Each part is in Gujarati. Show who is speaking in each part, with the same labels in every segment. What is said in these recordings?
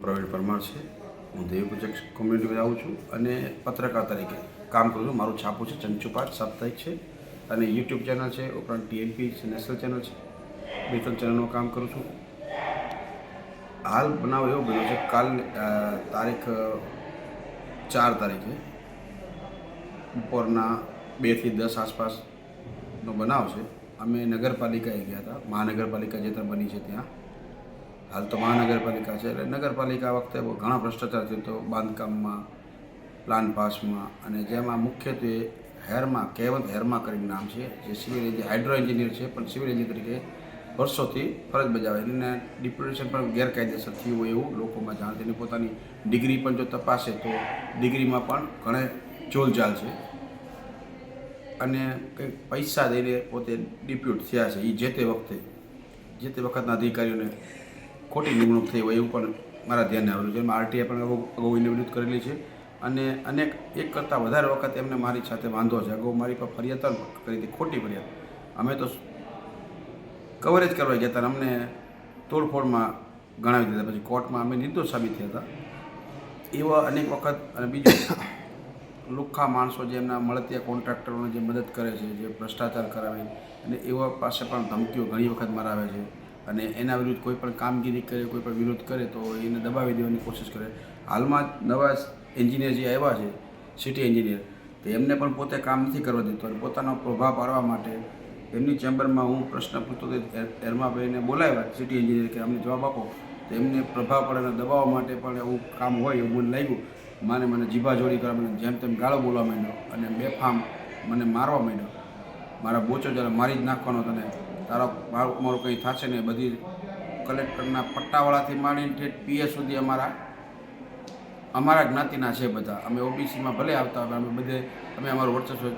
Speaker 1: પ્રવીણ પરમાર છે. હું દેવપૂજક કોમ્યુનિટીમાં આવું છું અને પત્રકાર તરીકે કામ કરું છું. મારું છાપું છે ચંચુપાટ સાપ્તાહિક છે અને યુટ્યુબ ચેનલ છે, ઉપરાંત ટીએનપી છે નેશનલ ચેનલ છે. બે ત્રણ ચેનલમાં કામ કરું છું. હાલ બનાવ એવો બન્યો છે, કાલ તારીખ ચાર તારીખે બપોરના બેથી દસ આસપાસનો બનાવ છે. અમે નગરપાલિકાએ ગયા હતા. મહાનગરપાલિકા જે ત્યાં બની છે ત્યાં. હાલ તો મહાનગરપાલિકા છે એટલે નગરપાલિકા વખતે ઘણા ભ્રષ્ટાચાર થયો હતો બાંધકામમાં, પ્લાન પાસમાં અને જેમાં મુખ્યત્વે હેરમાં, કહેવત હેરમાં કરીને નામ છે, જે સિવિલ એન્જિનિયર હાઇડ્રો એન્જિનિયર છે, પણ સિવિલ એન્જિનિયર તરીકે વર્ષોથી ફરજ બજાવે એને ડિપ્યુટેશન પણ ગેરકાયદેસર થયું હોય એવું લોકોમાં જાણ છે. પોતાની ડિગ્રી પણ જો તપાસે તો ડિગ્રીમાં પણ ઘણે જોલજાલ છે. અને કંઈક પૈસા દઈને પોતે ડિપ્યુટ થયા છે. એ જે તે વખતે, જે તે વખતના અધિકારીઓને ખોટી નિમણૂક થઈ હોય એવું પણ મારા ધ્યાને આવેલું છે. એમાં આરટીઆઈ પણ અગાઉ એને કરેલી છે. અને અનેક એક કરતાં વધારે વખત એમને મારી સાથે વાંધો છે. અગાઉ મારી પર ફરિયાદ કરી હતી. ખોટી ફરિયાદ. અમે તો કવરેજ કરવા ગયા હતા અમને તોડફોડમાં ગણાવી દીધા. પછી કોર્ટમાં અમે નિર્દોષ સાબિત થયા હતા. એવા અનેક વખત અને બીજું લુખ્ખા માણસો જે એમના મળતિયા કોન્ટ્રાક્ટરોને જે મદદ કરે છે, જે ભ્રષ્ટાચાર કરાવે. અને એવા પાસે પણ ધમકીઓ ઘણી વખત મરાવે છે. અને એના વિરુદ્ધ કોઈ પણ કામગીરી કરે, કોઈ પણ વિરોધ કરે, તો એને દબાવી દેવાની કોશિશ કરે. હાલમાં નવા એન્જિનિયર જે આવ્યા છે, સિટી એન્જિનિયર, તો એમને પણ પોતે કામ નથી કરવા દેતો અને પોતાનો પ્રભાવ પાડવા માટે એમની ચેમ્બરમાં હું પ્રશ્ન પૂછતો હતો એરમાભાઈને બોલાવ્યા સિટી એન્જિનિયર કે અમને જવાબ આપો. તો એમને પ્રભાવ પડે દબાવવા માટે પણ એવું કામ હોય એવું મને લાગ્યું. માને મને જીભાજોડી કરવા મને જેમ તેમ ગાળો બોલવા માંડ્યો અને બેફામ મને મારવા માંડ્યો. મારા બોચો જ્યારે મારી જ નાખવાનો તને તારો બાળક મારું કંઈ થશે ને બધી કલેક્ટરના પટ્ટાવાળાથી માંડીને ઠેઠ પીએ સુધી અમારા અમારા જ્ઞાતિના છે બધા. અમે ઓબીસીમાં ભલે આવતા હોય અમે બધે, અમે અમારું વર્ચસ્વ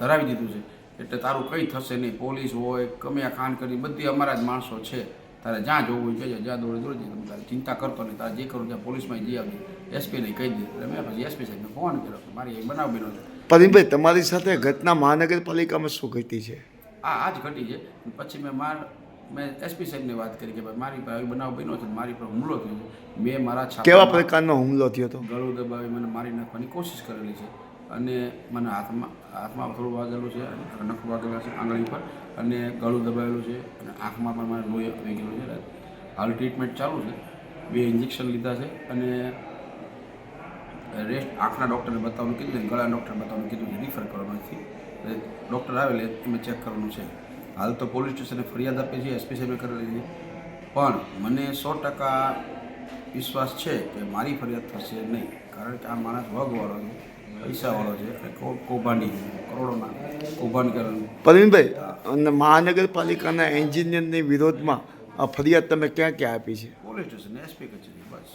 Speaker 1: ધરાવી દીધું છે. એટલે તારું કંઈ થશે નહીં. પોલીસ હોય આ ખાન કરી, બધી અમારા જ માણસો છે. તારે જ્યાં જવું હોય જજે જ્યાં દોડે, દોડજે. તમે તારે ચિંતા કરતો નહીં. તારે જે કરું ત્યાં પોલીસમાં જઈ આવજો. એસપીને કહી દે. એટલે મેં પછી એસપી સાહેબને ફોન કર્યો મારી એ બનાવ બન્યો છે.
Speaker 2: તમારી સાથે ઘટના મહાનગરપાલિકામાં શું ઘટી છે?
Speaker 1: આ આ જ ઘટી છે. પછી મેં માર મેં એસપી સાહેબને વાત કરી કે ભાઈ મારી ભાઈ આવી બનાવ બન્યો છે મારી પર હુમલો થયો છે. મેં મારા
Speaker 2: કેવા પ્રકારનો હુમલો થયો હતો?
Speaker 1: ગળું દબાવી મને મારી નાખવાની કોશિશ કરેલી છે. અને મને હાથમાં હાથમાં થોડું વાગેલું છે અને નખ વાગેલા છે આંગળી પર. અને ગળું દબાવેલું છે અને આંખમાં પણ મારે લોહી આવી ગયેલું છે. હાલ ટ્રીટમેન્ટ ચાલુ છે. બે ઇન્જેક્શન લીધા છે અને રેસ્ટ આંખના ડૉક્ટરને બતાવવાનું કીધું છે ગળાના ડૉક્ટરને બતાવવાનું કીધું છે. રિફર કરવાનું નથી એટલે ડૉક્ટર આવે એટલે એમને ચેક કરવાનું છે. હાલ તો પોલીસ સ્ટેશને ફરિયાદ આપી છે એસપી સાહેબે કરેલી છે પણ મને સો ટકા વિશ્વાસ છે કે મારી ફરિયાદ થશે નહીં. કારણ કે આ માણસ વગવાળો છે પૈસાવાળો છે એટલે કૌભાંડી કરોડોના કૌભાંડ કરવાનું.
Speaker 2: પ્રવીણભાઈ અને મહાનગરપાલિકાના એન્જિનિયરની વિરોધમાં આ ફરિયાદ તમે ક્યાં ક્યાં આપી છે?
Speaker 1: પોલીસ સ્ટેશન એસપી કચેરી બસ.